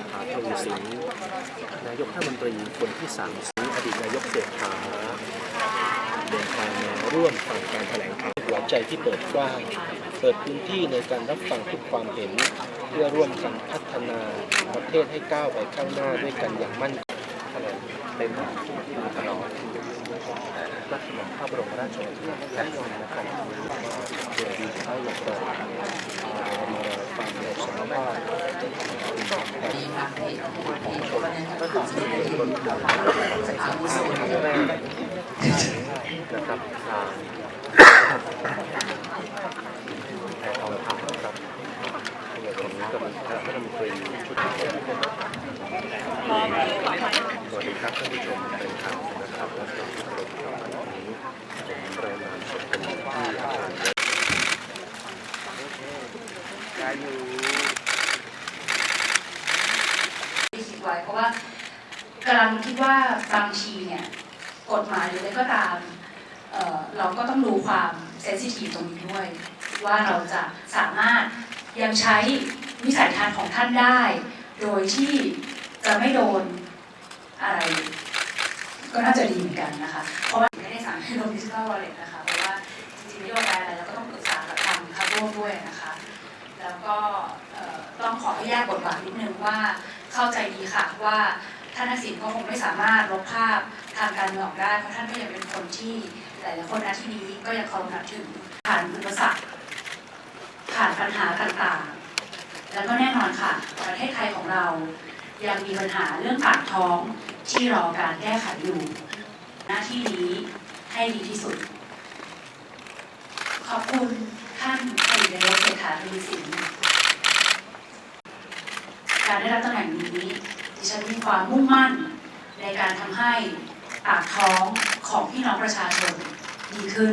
ษฐาทวีสินนายกรัฐมนตรีคนที่สามสิอดีตนายกเศรษฐาเดินทางมาร่วมฟังการแถลงข่าวหัวใจที่เปิดกว้างเปิดพื้นที่ในการรับฟังทุกความเห็น เพื่อร่วมกันพัฒนาประเทศให้ก้าวไปข้างหน้าด้วยกันอย่างมั่นคงเป็นตลอดรัชมังพระบรมราชโองการและยนนะครับเดี๋ยวดีเข้าอย่างไรมาฟังในสารภาพดีค่ะเพจเพจวันนั้นก็ขอแสดงความอาวุโส นะครับทางทองคำนะครับในวันนี้ก็มีคณะมนตรีชุดสวัสดีครับท่านผู้ชมเป็นข่าวนะครับและสำหรับวันนี้ผมรายงานสดที่อาคารที่คิด ไว้ เพราะว่ากำลังคิดว่าบางทีเนี่ยกฎหมายหรืออะไรก็ตามเเราก็ต้องดูความเซนซิทีฟตรงนี้ด้วย ว่าเราจะสามารถยังใช้วิสัยทัศน์ของท่านได้ โดยที่จะไม่โดนอะไร ก็น่าจะดีเหมือนกันนะคะ เพราะว่าไม่ได้สั่งให้ลงดิจิทัลวอลเล็ตนะคะเพราะว่าจริงๆนโยบายอะไรเราก็ต้องปรึกษากับทางคาร่วมด้วยนะคะ แล้วก็ อ่อองขอให้แยกบทบาทนิดนึงว่าเข้าใจดีค่ะว่าท่านทักษิณก็คงไม่สามารถลบภาพทางการเมืองออกได้เพราะท่านก็ยังเป็นคนที่หลายๆคนณที่นี้ก็ยังเคารพนับถือผ่านอุปสรรคผ่านปัญหาต่างๆ แล้วก็แน่นอนค่ะ ประเทศไทยของเรายังมีปัญหาเรื่องปากท้องที่รอการแก้ไขอยู่ หน้าที่นี้ให้ดีที่สุด ขอบคุณท่านอดีตนายกเศรษฐาทวีสิน การได้รับตำแหน่งนี้ดิฉันมีความมุ่งมั่นในการทำให้ปากท้องของพี่น้องประชาชนดีขึ้น